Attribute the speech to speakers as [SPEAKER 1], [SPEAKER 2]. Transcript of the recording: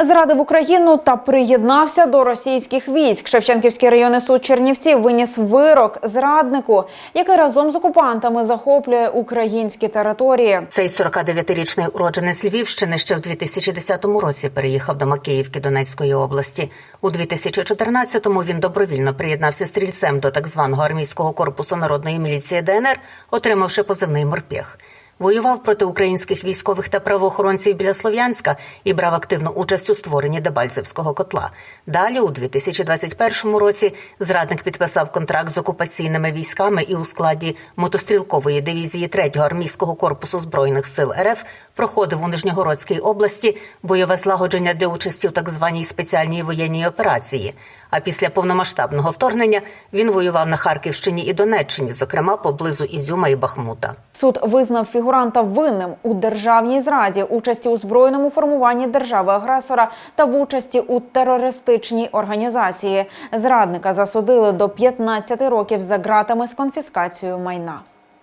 [SPEAKER 1] Зрадив Україну та приєднався до російських військ. Шевченківський районний суд Чернівців виніс вирок зраднику, який разом з окупантами захоплює українські території.
[SPEAKER 2] Цей 49-річний уродженець Львівщини ще в 2010 році переїхав до Макіївки Донецької області. У 2014-му він добровільно приєднався стрільцем до так званого армійського корпусу народної міліції ДНР, отримавши позивний морпіх. Воював проти українських військових та правоохоронців біля Слов'янська і брав активну участь у створенні Дебальцевського котла. Далі, у 2021 році, зрадник підписав контракт з окупаційними військами і у складі мотострілкової дивізії 3-го армійського корпусу збройних сил РФ проходив у Нижньогородській області бойове злагодження для участі у так званій спеціальній воєнній операції. А після повномасштабного вторгнення він воював на Харківщині і Донеччині, зокрема поблизу Ізюма і Бахмута.
[SPEAKER 1] Суд визнав фігуранта винним у державній зраді, участі у збройному формуванні держави-агресора та в участі у терористичній організації. Зрадника засудили до 15 років за ґратами з конфіскацією майна.